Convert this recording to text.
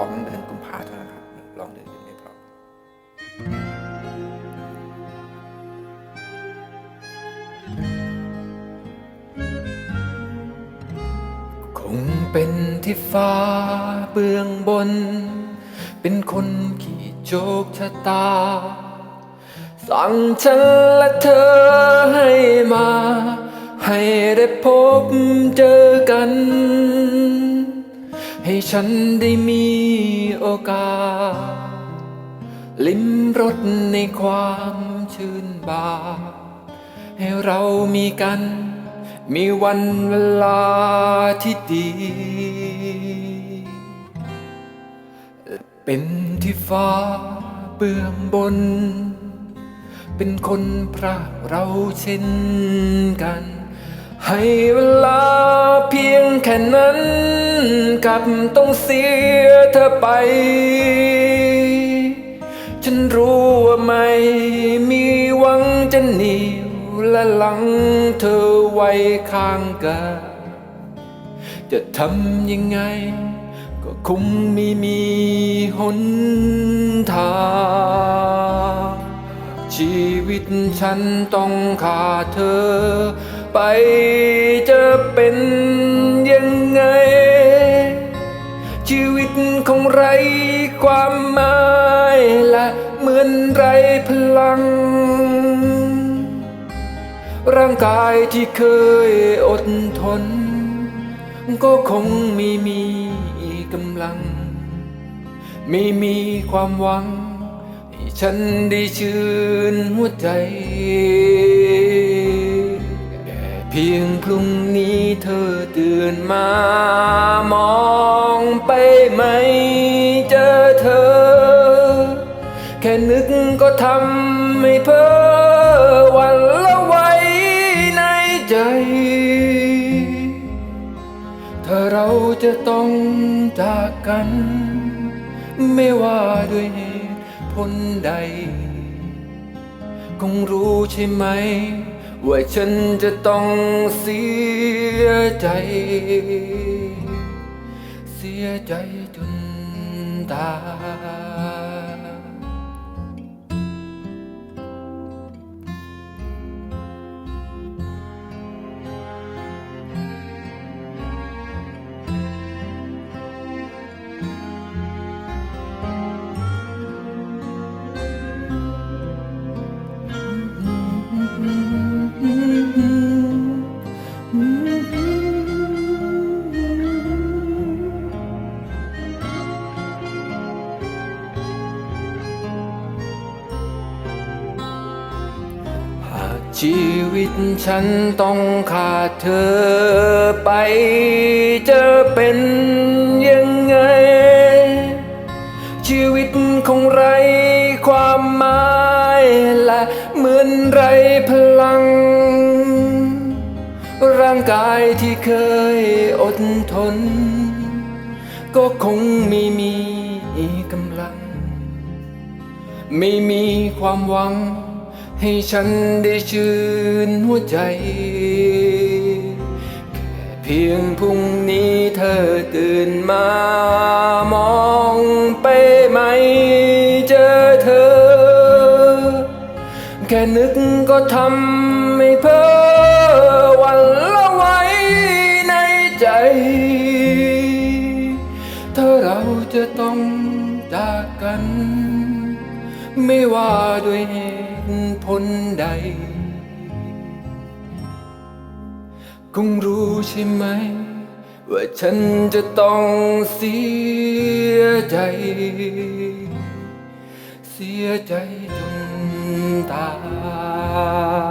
ร้องเดือนกุมภาเท่านั้นครับร้องเดือนอื่นไม่เพราะคงเป็นที่ฟ้าเบื้องบน เป็นคนขี่โชคชะตา สั่งฉันและเธอให้มา ให้ได้พบเจอกัน ให้ฉันได้มีโอกาส ลิ้มรสในความชื่นบานให้เรามีกัน มีวันเวลาที่ดี เป็นที่ฟ้าเบื้องบน เป็นคนพระเราเช่นกัน ให้เวลาเพียงแค่นั้น กับต้องเสียเธอไป ฉันรู้ว่าไม่มีหวังจะหนีและหลังเธอไว้ข้างกายจะทำยังไง ก็คงไม่มีหนทางชีวิตฉันต้องขาดเธอ ไปจะเป็น ไรความหมายและเหมือนไรพลัง ร่างกายที่เคยอดทน ก็คงไม่มีกำลัง ไม่มีความหวัง ให้ฉันได้ชื่นหัวใจแค่เพียงพรุ่งนี้เธอตื่นมามองไปไหม ทำให้เพ้อวันละไว้ในใจ ถ้าเราจะต้องจากกัน ไม่ว่าด้วยเหตุผลใด คงรู้ใช่ไหม ว่าฉันจะต้องเสียใจ เสียใจจนตาย ชีวิตฉันต้องขาดเธอไปจะเป็นยังไง ชีวิตคงไรความหมายและเหมือนไรพลัง ร่างกายที่เคยอดทน ก็คงไม่มีกำลัง ไม่มีความหวัง ให้ฉันได้ชื่นหัวใจ แค่เพียงพรุ่งนี้เธอตื่นมามองไปไหมเจอเธอ แค่นึกก็ทำให้เพ้อวันละไว้ในใจ ถ้าเราจะต้องจากกัน ไม่ว่าด้วยเหตุ ผลใด คงรู้ใช่ไหม ว่าฉันจะต้องเสียใจ เสียใจจนตาย